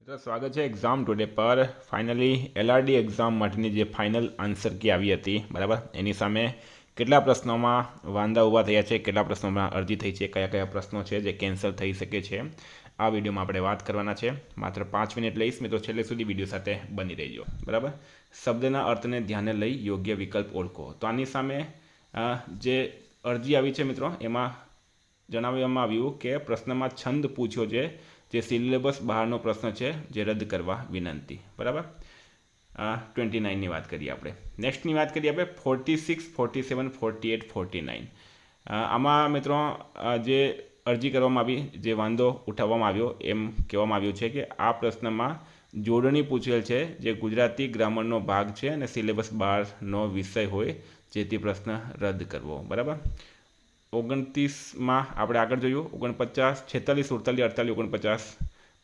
મિત્રો, સ્વાગત છે એક્ઝામ ટુડે પર. ફાઇનલી એલઆરડી એક્ઝામ માટેની જે ફાઇનલ આન્સર કી આવી હતી, બરાબર? એની સામે કેટલા પ્રશ્નોમાં વાંધા ઊભા થયા છે, કેટલા પ્રશ્નોમાં અરજી થઈ છે, કયા કયા પ્રશ્નો છે, જે કેન્સલ થઈ શકે છે, આ વિડીયોમાં આપણે વાત કરવાના છે. માત્ર પાંચ મિનિટ લઈશ, મિત્રો, છેલ્લે સુધી વીડિયો સાથે બની રહેજો, બરાબર? શબ્દના અર્થને ધ્યાને લઈ યોગ્ય વિકલ્પ ઓળખો. તો આની સામે જે અરજી આવી છે, મિત્રો, એમાં જણાવવામાં આવ્યું કે પ્રશ્નમાં છંદ પૂછ્યો છે જે સિલેબસ બહારનો પ્રશ્ન છે, જે રદ કરવા વિનંતી. બરાબર? ટ્વેન્ટી નાઇનની વાત કરીએ આપણે. નેક્સ્ટની વાત કરીએ આપણે forty six forty seven forty eight forty nine આમાં મિત્રો જે અરજી કરવામાં આવી, જે વાંધો ઉઠાવવામાં આવ્યો, એમ કહેવામાં આવ્યું છે કે આ પ્રશ્નમાં જોડણી પૂછેલ છે, જે ગુજરાતી ગ્રામરનો ભાગ છે અને સિલેબસ બહારનો વિષય હોય જેથી પ્રશ્ન રદ કરવો. બરાબર? ઓગણત્રીસમાં આપણે આગળ જોયું, ઓગણપચાસ, છેતાલીસ, સુડતાલીસ, અડતાલીસ, ઓગણપચાસ,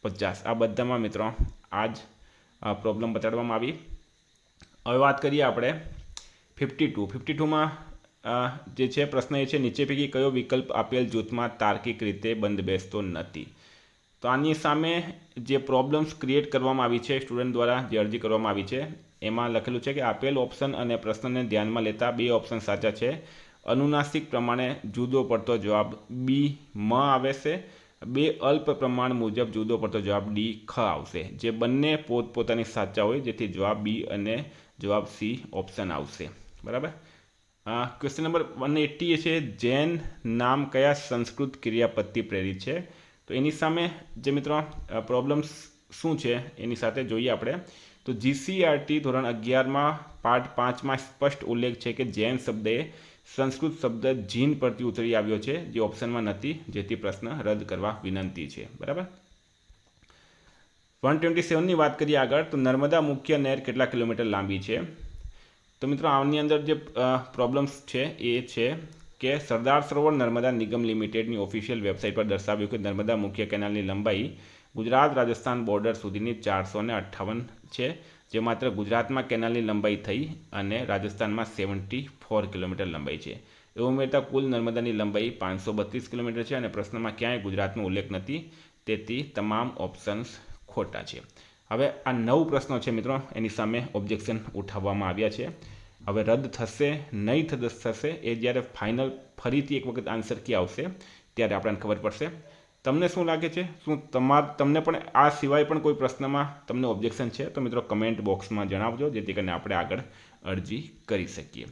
પચાસ. આ બધામાં મિત્રો આ જ પ્રોબ્લેમ બતાડવામાં આવી. હવે વાત કરીએ આપણે ફિફ્ટી ટુ ફિફ્ટી ટુમાં જે છે, પ્રશ્ન એ છે, નીચે પૈકી કયો વિકલ્પ આપેલ જૂથમાં તાર્કિક રીતે બંધ બેસતો નથી? તો આની સામે જે પ્રોબ્લેમ્સ ક્રિએટ કરવામાં આવી છે સ્ટુડન્ટ દ્વારા જે અરજી કરવામાં આવી છે, એમાં લખેલું છે કે આપેલ ઓપ્શન અને પ્રશ્નને ધ્યાનમાં લેતા બે ઓપ્શન સાચા છે. અનુનાસિક પ્રમાણે જુદો પડતો જવાબ બી મ આવે છે. બે અલ્પ પ્રમાણ મુજબ જુદો પડતો જવાબ ડી ખ આવશે. જે બંને પોતપોતાની સાચા હોય, જેથી જવાબ બી અને જવાબ સી ઓપ્શન આવશે. બરાબર? ક્વેશ્ચન નંબર વન એટી છે, જૈન નામ કયા સંસ્કૃત ક્રિયાપત્તિ પ્રેરિત છે? તો એની સામે જે મિત્રો પ્રોબ્લેમ્સ શું છે, એની સાથે જોઈએ આપણે. તો જીસીઆરટી ધોરણ અગિયારમાં પાઠ પાંચમાં સ્પષ્ટ ઉલ્લેખ છે કે જૈન શબ્દ સંસ્કૃત શબ્દ જીન પરથી ઉતરી આવ્યો છે, જે ઓપ્શનમાં નથી, જેથી પ્રશ્ન રદ કરવા વિનંતી છે. બરાબર? વન ટ્વેન્ટી સેવનની વાત કરીએ આગળ, તો નર્મદા મુખ્ય નહેર કેટલા કિલોમીટર લાંબી છે? તો મિત્રો, આની અંદર જે પ્રોબ્લેમ્સ છે એ છે કે સરદાર સરોવર નર્મદા નિગમ લિમિટેડની ઓફિશિયલ વેબસાઇટ પર દર્શાવ્યું કે નર્મદા મુખ્ય કેનાલની લંબાઈ ગુજરાત, રાજસ્થાન બોર્ડર સુધીની ચારસો ને અઠ્ઠાવન છે, જે માત્ર ગુજરાતમાં કેનાલની લંબાઈ થઈ અને રાજસ્થાનમાં સેવન્ટી ફોર કિલોમીટર લંબાઈ છે. એવું ઉમેરતા કુલ નર્મદાની લંબાઈ પાંચસો બત્રીસ કિલોમીટર છે અને પ્રશ્નમાં ક્યાંય ગુજરાતનો ઉલ્લેખ નથી, તેથી તમામ ઓપ્શન્સ ખોટા છે. હવે આ નવ પ્રશ્નો છે મિત્રો, એની સામે ઓબ્જેક્શન ઉઠાવવામાં આવ્યા છે. હવે રદ થશે, નહીં થશે, એ જ્યારે ફાઇનલ ફરીથી એક વખત આન્સર કી આવશે, ત્યારે આપણને ખબર પડશે. તમને શું લાગે છે? શું તમાર, તમને પણ આ સિવાય પણ કોઈ પ્રશ્નમાં તમને ઓબ્જેક્શન છે? તો મિત્રો કમેન્ટ બોક્સમાં જણાવજો, જેથી કરીને આપણે આગળ અરજી કરી શકીએ.